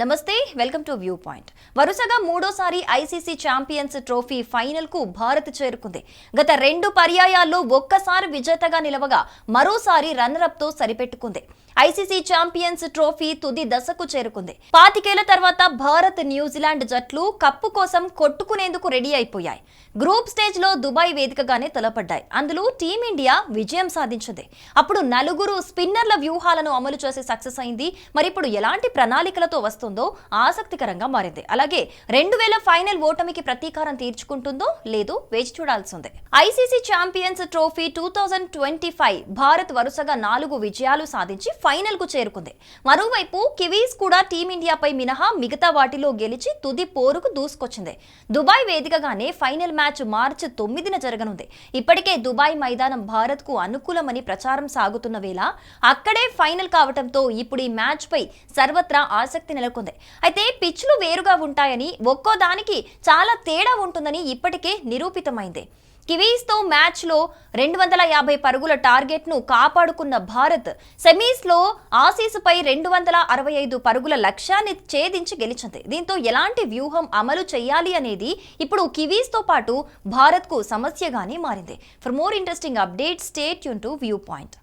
నమస్తే welcome to view point. వరుసగా మూడోసారి ఐసీసీ ఛాంపియన్స్ ట్రోఫీ ఫైనల్కు భారత్ చేరుకుంది. గత రెండు పర్యాయాల్లో ఒక్కసారి విజేతగా నిలవగా మరోసారి రన్నరప్తో సరిపెట్టుకుంది. ఐసీసీ ఛాంపియన్స్ ట్రోఫీ తుది దశకు చేరుకుంది. పాతికేళ్ళ తర్వాత భారత్ న్యూజిలాండ్ జట్లు కప్పు కోసం కొట్టుకునేందుకు రెడీ అయిపోయాయి. గ్రూప్ స్టేజ్లో దుబాయ్ వేదికగానే తలపడ్డాయి. అందులో టీమిండియా విజయం సాధించింది. అప్పుడు నలుగురు స్పిన్నర్ల వ్యూహాలను అమలు చేసి సక్సెస్ అయింది. మరి ఇప్పుడు ఎలాంటి ప్రణాళికలతో వస్తుంది ఆసక్తికరంగా మారింది. అలాగే రెండు వేల ఫైనల్ ఓటమికి ప్రతీకారం తీర్చుకుంటుందో లేదో వేచి చూడాల్సిందే. ICC Champions Trophy two thousand twenty five Bharat వరుసగా నాలుగు విజయాలు సాధించి ఫైనల్కు చేరుకుంది. మరోవైపు కివీస్ కూడా టీమిండియాపై మినహా మిగతా వాటిలో గెలిచి తుది పోరుకు దూసుకొచ్చింది. దుబాయ్ వేదికగానే ఫైనల్ మ్యాచ్ మార్చి తొమ్మిదిన జరగనుంది. ఇప్పటికే దుబాయ్ మైదానం భారత్కు అనుకూలమని ప్రచారం సాగుతున్న వేళ అక్కడే ఫైనల్ కావటంతో ఇప్పుడు ఈ మ్యాచ్ పై సర్వత్రా ఆసక్తి నెలకొంది. అయితే పిచ్లు వేరుగా ఉంటాయని ఒక్కో దానికి చాలా తేడా ఉంటుందని ఇప్పటికే నిరూపితమైంది. కివీస్తో మ్యాచ్లో రెండు వందల యాభై పరుగుల టార్గెట్ను కాపాడుకున్న భారత్ సెమీస్లో ఆసీసుపై రెండు వందల అరవై ఐదు పరుగుల లక్ష్యాన్ని ఛేదించి గెలిచింది. దీంతో ఎలాంటి వ్యూహం అమలు చేయాలి అనేది ఇప్పుడు కివీస్తో పాటు భారత్కు సమస్యగానే మారింది. For more interesting update stay Yoon to view point